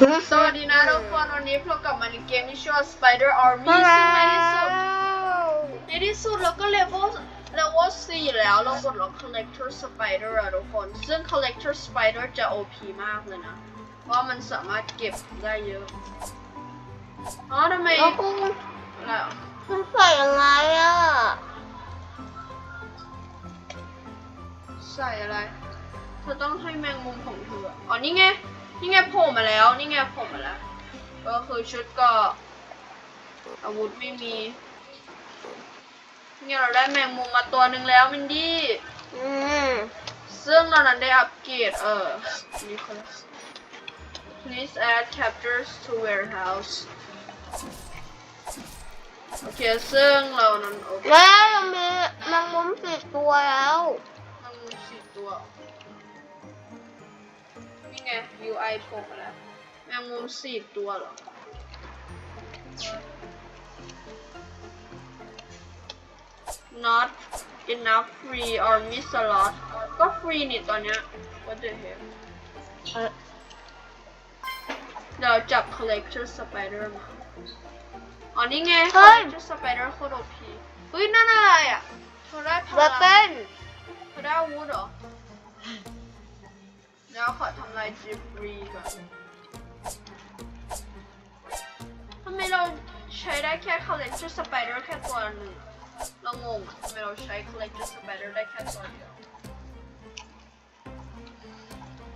สวัสดีนะทุกคนวันนี้พบกับมันในเกมที่ชื่อว่า Spider Army ซึ่งในที่สุดในที่สุดเราก็เลเวลเลเวล4แล้วเรากดล็อก Collector Spider อะทุกคนซึ่ง Collector Spider จะ OP มากเลยนะ เพราะมันสามารถเก็บได้เยอะอ๋อทำไมแล้วกูอะไรอะมันใส่ยังไงอะ ใส่อะไรเธอต้องให้แมงมุมของเธออะอ๋อนี่ไง นี่ไงโผล่มาแล้ว นี่ไงโผล่มาแล้ว ก็คือชุดก็ อาวุธไม่มีเนี่ยเราได้แมงมุมมาตัวหนึ่งแล้วมินดี้ อืม ซึ่งเรานั้นได้อัปเกรดเออนี่เขา please add captures to warehouse โอเค ซึ่งเรานั้นโอเคแม่เรามีแมงมุมสี่ตัวแล้วแมงมุมสี่ตัวนี่ไง UI โผล่มาแล้วแมงมุมสี่ตัวเหรอ not enough free or miss a lot ก็ฟรีนี่ตอนเนี้ย what the hell เออเดี๋ยวจับ collector spider มาอ๋อนี่ไงเฮ้ย collector spider โคตรโอพีเฮ้ยนั่นอะไรอะเธอได้พเวลังเป้นเธอได้อาวุธเหรอ แล้วขอทำลายจิบรีก่อนทำไมเราใช้ได้แค่ collector spider แค่ตัวหนึ่งเรางงทำไมเราใช้ collector spider ได้แค่ตัวเดียว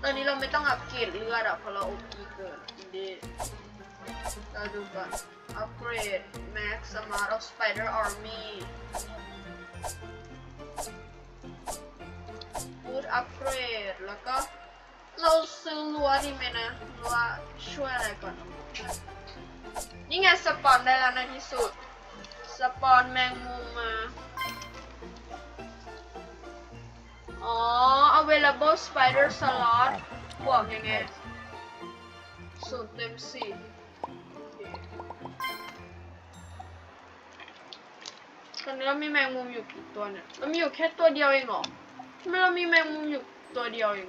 ตอนนี้เราไม่ต้องอัปเกรดเลือดอะเพราะเราโอพีเกินดีเราดูก่อนอัปเกรด max amount of spider army บูทอัปเกรดแล้วก็ เราซื้อรั้วดีไหมนะรั้วช่วยอะไรก่อน นี่ไงสปอนได้แล้วในที่สุด สปอนแมงมุมมา อ๋อ available spider slot บวกยังไงศูนย์เต็มสี่ตอนนี้เรามีแมงมุมอยู่กี่ตัวเนี่ย เรามีอยู่แค่ตัวเดียวเองเหรอทำไมเรามีแมงมุมอยู่ตัวเดียวเอง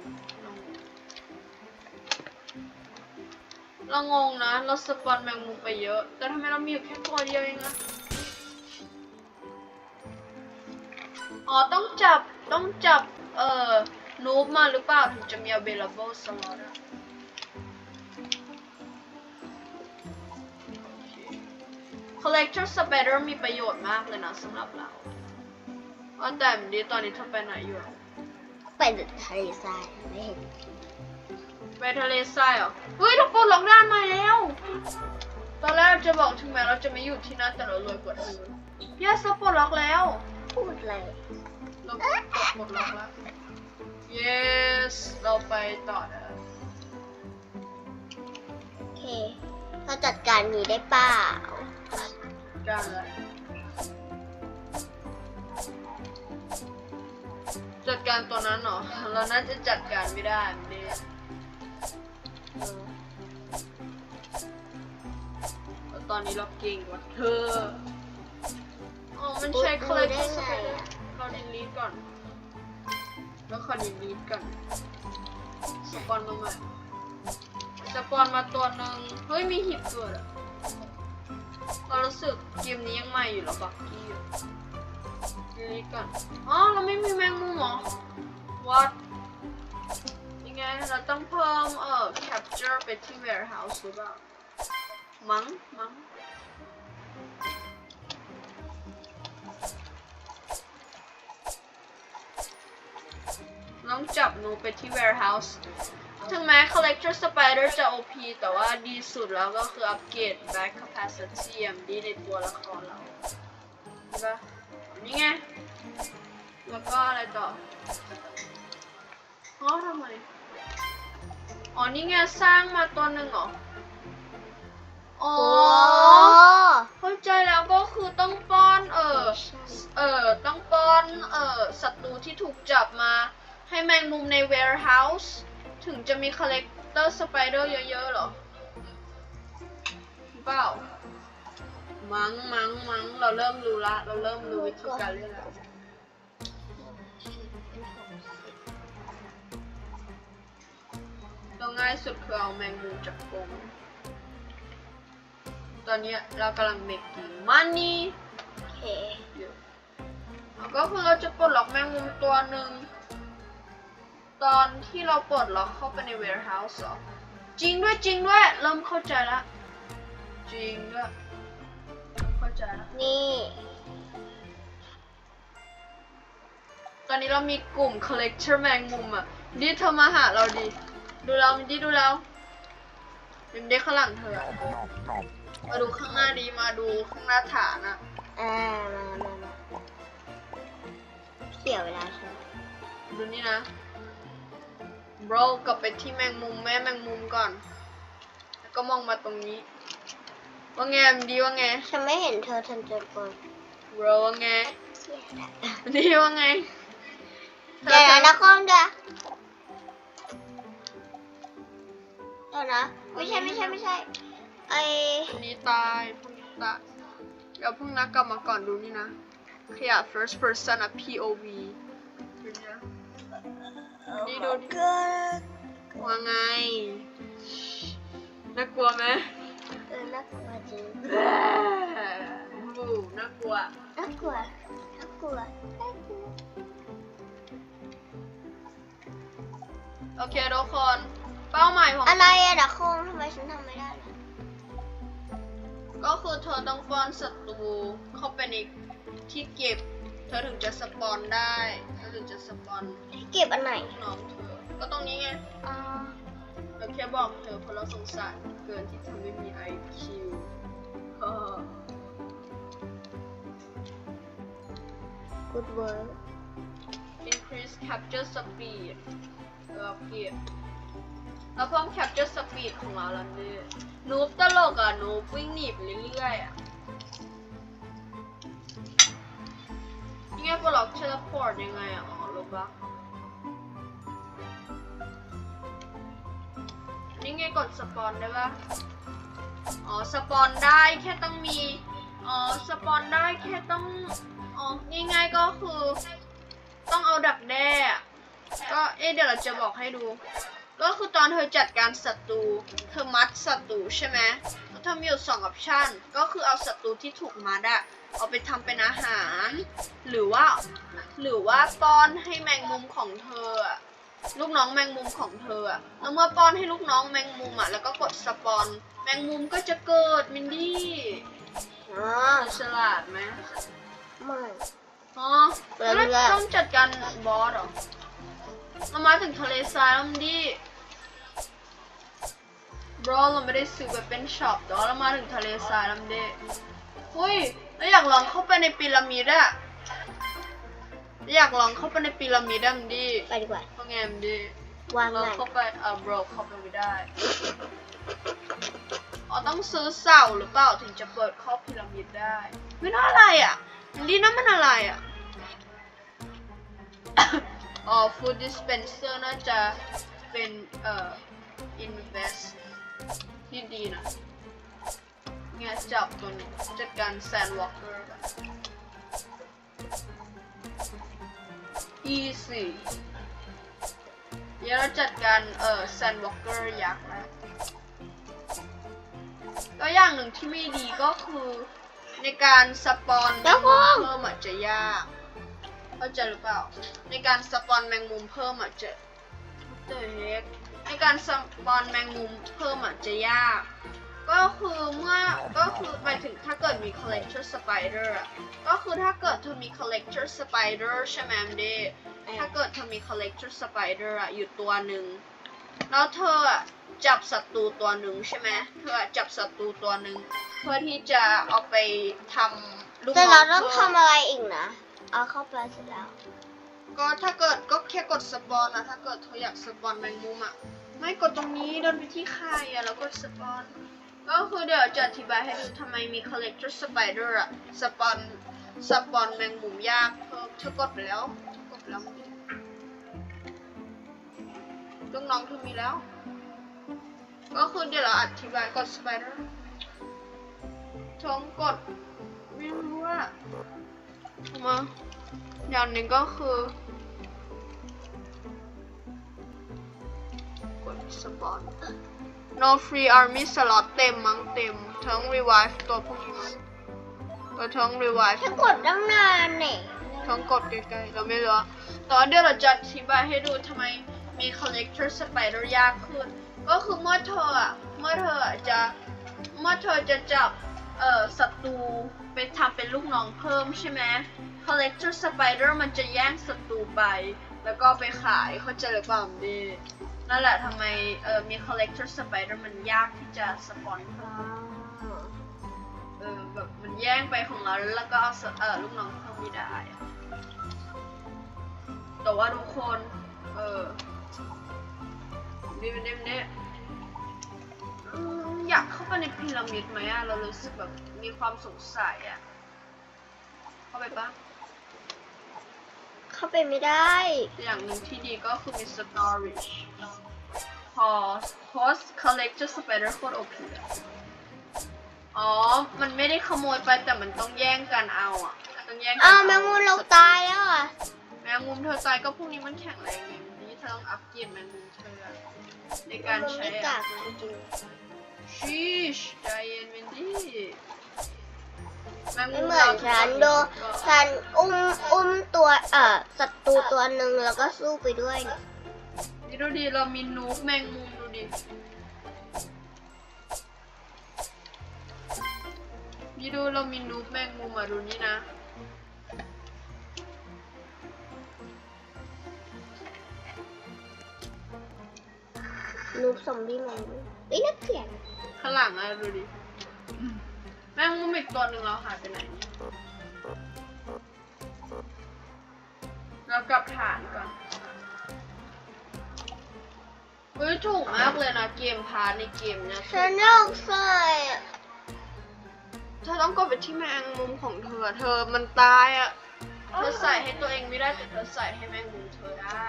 เรางงนะ เราสปอนแมงมุมไปเยอะ แต่ทำไมเรามีอยู่แค่ตัวเดียวเองอะอ๋อ ต้องจับ ต้องจับ เอ่อ นูบมาหรือเปล่า ถึงจะมี available slot อะโอเค collector spider มีประโยชน์มากเลยนะสำหรับเราว่แต่ดีตอนนี้เธอไปไหนอยู่ไปทะเลทรายไม่เห็น ไปทะเลทรายเหรอเฮ้ยเราปลดล็อกด้านมาแล้ว ตอนแรกจะบอกถึงแม้เราจะไม่อยู่ที่นั่นแต่เรารวยกว่าเธอเยสเราปลดล็อกแล้วพูดเลยเรากดปลดล็อกแล้ว yes เราไปต่อนะโอเคเราจัดการนี้ได้เปล่าการเลยจัดการตัวนั้นเหรอ เราน่าจะจัดการไม่ได้เนี่ย แล้วตอนนี้เราเก่งกว่าเธออ๋อมันใช้ collector spider เราดิลีทก่อน แล้วขอดิลีทก่อน สปอนมาใหม่สปอนมาตัวหนึ่งเฮ้ย มีหิบเกิดอะเรารู้สึกเกมนี้ยังใหม่อยู่เหรอบักกี้อยู่ดีลีทก่อน อ๋อ เราไม่มีแมงมุมเหรอ what ยั งเราต้องเพิ่มเอ่อ capture ไปที่ warehouse หรือเปล่า มั้ง มั้ง ต้องจับหนูไปที่ warehouse ถึงแม้ collector spider จะ OP แต่ว่าดีสุดแล้วก็คืออัปเกรด back capacity อย่างดีในตัวละครเราใช่ปะนี่ไง แล้วก็อะไรต่ออ๋อทำไม อ๋อนี่ไงสร้างมาตัวหนึ่งเหรอ อ๋อโอ้เข้าใจแล้วก็คือต้องป้อนเออเออต้องป้อนเออศัตรูที่ถูกจับมา ให้แมงมุมใน warehouse ถึงจะมี collector spider เยอะๆเหรอ เปล่า มัง้งมัง้งมัง้งเราเริ่มรู้ละ เราเริ่มรู้วิธีการเล่นแล้ว ตัวง่ายสุดคือเอาแมงมุมจากกรงตอนนี้เรากำลัง making money โอเคอยู่แล้วก็คือเราจะปลดล็อกแมงมุมตัวหนึ่ง ตอนที่เราปลดล็อกเข้าไปใน warehouse เหรอจริงด้วยจริงด้วย เริ่มเข้าใจละ จริงด้วยเริ่มเข้าใจละนี่ ตอนนี้เรามีกลุ่ม collector แมงมุมอะดิเธอมาหาเราดิ ดูเราดิดูเราดิเด็กข้างหลังเธออะมาดูข้างหน้าดีมาดูข้างหน้าฐานอะอ่ามามามาเสียเวลาใช่ไหมดูนี่นะโบรกลับไปที่แมงมุมแม่แมงมุมก่อน แล้วก็มองมาตรงนี้ ว่าไงมนดีว่าไงฉันไม่เห็นเธอทันจนก่อนโบรว่าไงเสียละดีว่าไงเดี๋ยวนะนะคอมเดี๋ย วเดี๋ยวนะ ไม่ใช่ไม่ใช่ไม่ใช่ ไอพรุ่งนี้ตายพรุ่งนี้ตายเดี๋ยวเพิ่งนักกลับมาก่อนดูนี่นะขยะ first person อะ POV ดูนี่นะนี่ดูดิเกิดว่าไง น่ากลัวไหมเออน่ากลัวจริงบูน่ากลัว น่ากลัว น่ากลัวน่ากลัวโอเคทุกคน เธอต้องป้อนศัตรูเข้าไปในที่เก็บ เธอถึงจะสปอนได้ เธอถึงจะสปอนเก็บอันไหนน้องเธอ ก็ตรงนี้ไงอ่าเราแค่บอกเธอเพราะเราสงสารเกินที่เธอไม่มี IQ เฮ้อกูดเวิร์ increase capture speed เออเก็บ แล้วเพิ่ม capture speed ของเราแล้วเนี่ยนูบตลกอะนูบวิ่งหนีไปเรื่อยๆอะนี่ไงปลอกเทเลพอร์ตยังไงอะอ๋อลบบักนี่ไงกดสปอนได้ปะอ๋อสปอนได้แค่ต้องมีอ๋อสปอนได้แค่ต้องอ๋อง่ายๆก็คือ ต้องเอาดักแด้ก็เอ๊ะเดี๋ยวเราจะบอกให้ดู ก็คือตอนเธอจัดการศัตรูเธอมัดศัตรูใช่ไหมแล้วเธอมีอยู่สองออปชันก็คือเอาศัตรูที่ถูกมัดอะเอาไปทำเป็นอาหาร หรือว่า หรือว่าป้อนให้แมงมุมของเธออะลูกน้องแมงมุมของเธออะแล้วเมื่อป้อนให้ลูกน้องแมงมุมอะแล้วก็กดสปอน แมงมุมก็จะเกิดมินดี้อ๋อฉลาดไหมไม่อ๋อเรื่แล้อวงแรกต้องจัดการบอสเหรอเรามาถึงทะเลทรายแล้วมันดิ บรอเราไม่ได้ซื้อไปเป็นช็อปแต่ว่าเรามาถึงทะเลทรายแล้วมันดิเฮ้ยเราอยากลองเข้าไปในพีระมิดอะเราอยากลองเข้าไปในพีระมิดอะมันดิไปดีกว่าว่าไงมันดิวางเรางานเข้าไปเออบรเข้าไปไม่ได้อ๋อต้องซื้อเสาหรือเปล่าถึงจะเปิดเข้าพีระมิดได้ ไม่น่าอะไรอะมันดีนะมันอะไรอะอ๋อ food dispenser น่าจะเป็นเอ่อ invest ที่ดีนะเนี่ยจับตัวนี้จัดการ sandwalker แบบ easy เดี๋ยวเราจัดการเอ่อ sandwalker ยักษ์แล้วก็อย่างหนึ่งที่ไม่ดีก็คือในการสปอนแมงมุมเพิ่มอาจจะยากเข้าใจหรือเปล่า ในการสปอนแมงมุมเพิ่มอาจจะเตอเฮก ในการสปอนแมงมุมเพิ่มอาจจะยาก ก็คือเมื่อก็คือหมายถึงถ้าเกิดมี collector spider อะก็คือถ้าเกิดเธอมี collector spider ใช่ไหมมเดถ้าเกิดเธอมี collector spider อะอยู่ตัวหนึ่งแล้วเธออะจับศัตรูตัวหนึ่งใช่ไหมเธออะจับศัตรูตัวหนึ่งเพื่อที่จะเอาไปทำลูกแต่น้เราองต้องเพิ่มทำอะไรอีกนะ เอาเข้าไปเสร็จแล้ว ก็ถ้าเกิดก็แค่กดสปอนอะถ้าเกิดเธออยากสปอนแมงมุมอะ ไม่กดตรงนี้เดินไปที่ค่ายอะแล้วกดสปอนก็คือเดี๋ยวจะอธิบายให้ดูทำไมมี collector spider อะสปอนสปอนแมงมุมยากเธอเธอกดไปแล้วกดไปแล้วลูกน้องเธอมีแล้ว ก็คือเดี๋ยวเราอธิบายกด spider ท้องกดไม่รู้ว่ามาอย่างหนึ่งก็คือ สปอน no free army slot เต็มมั้งเต็ม ทั้ง revive ตัวพวกนี้มั้งตัวทั้ง revive ฉันกดตั้งนานเนี่ยทั้งกดใกล้ๆเราไม่รู้อะแต่ว่าเดี๋ยวเราจะอธิบายให้ดูทำไมมี collector spider ยากขึ้น ก็คือเมื่อเธออะเมื่อเธออะจะเมื่อเธอจะจับเอ่อศัตรูไปทำเป็นลูกน้องเพิ่มใช่ไหม collector spider มันจะแย่งศัตรูไป แล้วก็ไปขายเข้าใจหรือเปล่าดี นั่นแหละทำไมเอ่อมี collector spider มันยากที่จะสปอนเพิ่มเออแบบมันแย่งไปของเราแล้วก็เอาสเออลูกน้องเข้าไม่ได้อะแต่ว่าทุกคนเออนี่มันนี่มันนี่อืมอยากเข้าไปในพีระมิดไหมอะเรารู้สึกแบบมีความสงสัยอะเข้าไปปะ เข้าไปไม่ได้ อย่างหนึ่งที่ดีก็คือมี storage พอ host collector spider โคตรโอเคอะอ๋อ มันไม่ได้ขโมยไปแต่มันต้องแย่งกันเอาอะ ต้องแย่งกันอ้าวเแมงมุมเราตายแล้วอะ แมงมุมเธอตายก็พวกนี้มันแข็งแรงไงนี่เธอต้องอัพเกรดแมงมุมเธออะในการมันใช้ไม่กากจริงชีชใจเย็นเวนดี้แมงๆมุ ไม่มเหมือนฉันโดนฉันอุ้มอุ้มตัวเอ่อศัตรูตัวหนึ่งแล้วก็สู้ไปด้วยเนี่ยนี่ดูดิเรามีนูบแมงมุมดูดินี่ดูเรามีนูบแมงมุมมาดูนี่นะนูบซอมบี้มันเอ้ยนักเขียนข้างหลังอะดูดิ แมงมุมอีกตัวหนึ่งเราหายไปไหนเนี่ยเรากลับฐานก่อนเฮ้ยถูกมากเลยนะเกมพาร์ทในเกมเนี่ยฉันอยากใส่อะเธอต้องกดไปที่แมงมุมของเธอ เธอมันตายอะเธอใส่ให้ตัวเองไม่ได้แต่เธอใส่ให้แมงมุมเธอได้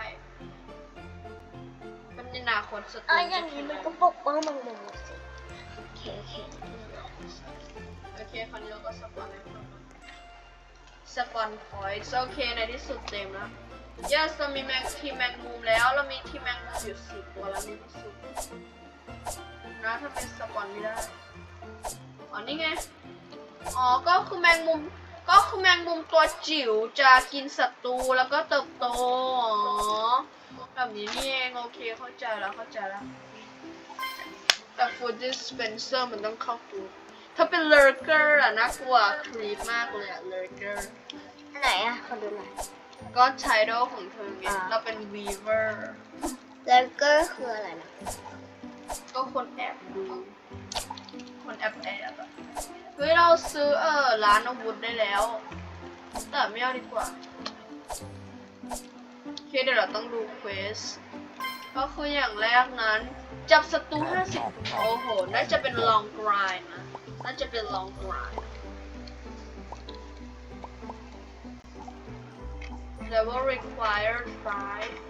มันในอนาคตสตเอ้รียอย่างนี้มันก็ปกป้องมังมุมสิโอเคโอเคโอ เคคราวนี้เราก็สปอนแล้วสปอนพอยต์โอเคในที่สุดเต็มแล้ว yes เรามีแมงทีแมงมุมแล้วเรามีทีแมงมุมอยู่สี่ตัวแล้วในที่สุดนะถ้าเป็นสปอนไม่ได้อ๋อนี่ไงอ๋อก็คือแมงมุมก็คือแมงมุมตัวจิ๋วจะกินศัตรูแล้วก็เติบโตอ๋อแบบนี้นี่เองโอเคเข้าใจแล้วเข้าใจแล้วแต่ food dispenser มันต้องเข้า food ถ้าเป็น lurker อะน่ากลัวครีปมากเลยอะ lurker อันไหนอะขอดูหน่อย ก็ title ของเธอไงอ่า เราเป็น weaver แล้วก็คืออะไรนะก็คนแอบดู คนแอบแอบอะเฮ้ยเราซื้อเออร้านอาวุธได้แล้ว แต่ไม่เอาดีกว่าโอเคเดี๋ยวเราต้องดูเควสก็คืออย่างแรกนั้น จับศัตรู50 โอ้โห น่าจะเป็น long grind นะ น่าจะเป็น long grind level required 5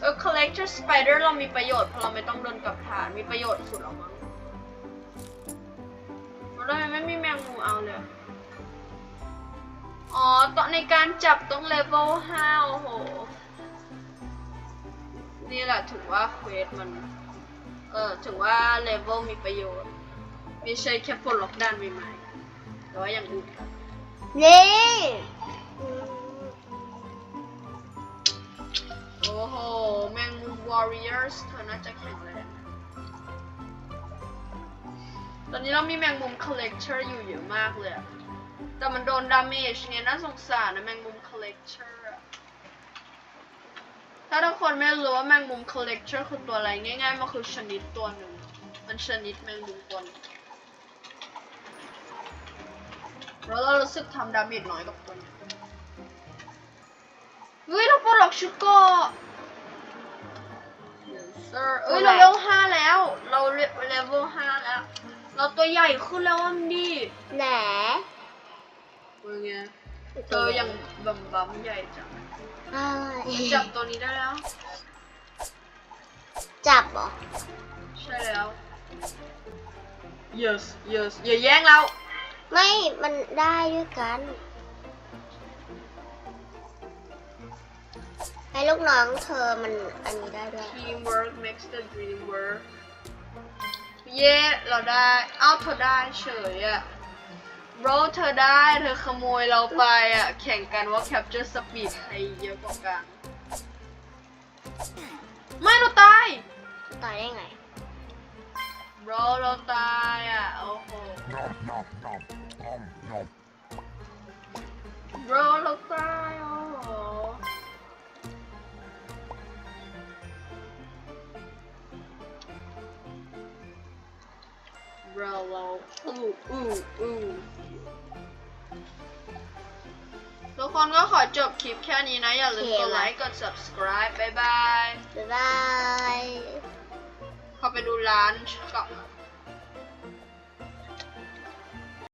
เออ collector spider เรามีประโยชน์เพราะเราไม่ต้องเดินกลับฐาน มีประโยชน์สุดหรอมั้งแล้วทำไมไม่มีแมงมุมเอาเลย อ๋อตอนในการจับต้อง level 5โอ้โห นี่แหละถือว่าเควสมัน เออถึงว่า level มีประโยชน์ไม่ใช่แค่ปลดล็อกด้านใหม่ๆแต่ว่าอย่างอื่นครับนี่อืมโอ้โห แมงมุม warriors เธอน่าจะแข็งแรงนะตอนนี้เรามีแมงมุม collector อยู่เยอะมากเลยอะแต่มันโดน damage เนี่ยน่าสงสารนะแมงมุม collector อะ ถ้าทุกคนไม่รู้ว่าแมงมุม collector คือตัวอะไรง่ายๆ มันคือชนิดตัวหนึ่ง มันชนิดแมงมุมตัวหนึงแล้วเรารู้สึกทำดาเมจน้อยกับตัวเนี้ยเฮ้ยเราปลดล็อกชุดเก็ Yes sir เอ้ยเราเลเวลห้าแล้ว เราเลเวลห้าแล้ว เราตัวใหญ่ขึ้นแล้วอะมนดีแหนเป็นไงเธอยังบัมบัมใหญ่จัง อ้าวจับตัวนี้ได้แล้ว จับเหรอ ใช่แล้ว yes yes อย่าแย่งเรา ไม่ มันได้ด้วยกันไอ้ลูกน้องเธอมันอันนี้ได้ด้วย teamwork makes the dream work เย้ เราได้ เอ้าเธอได้เฉยอะ โรเธอได้เธอขโมยเราไปอะแข่งกันว่า capture speed ใครเยอะกว่ากัน ไม่เราตายตายได้ไงโรเราตายอะโอ้โห Nom nom nom nom nom. โรเราตายโอ้โหเราเราอู้อู้อู้ กคนก็ขอจบคลิปแค่นี้นะ อย่าลืมกดไลค์กด subscribe บ๊ายบาย บ๊ายบาย เข้าไปดูร้านกับ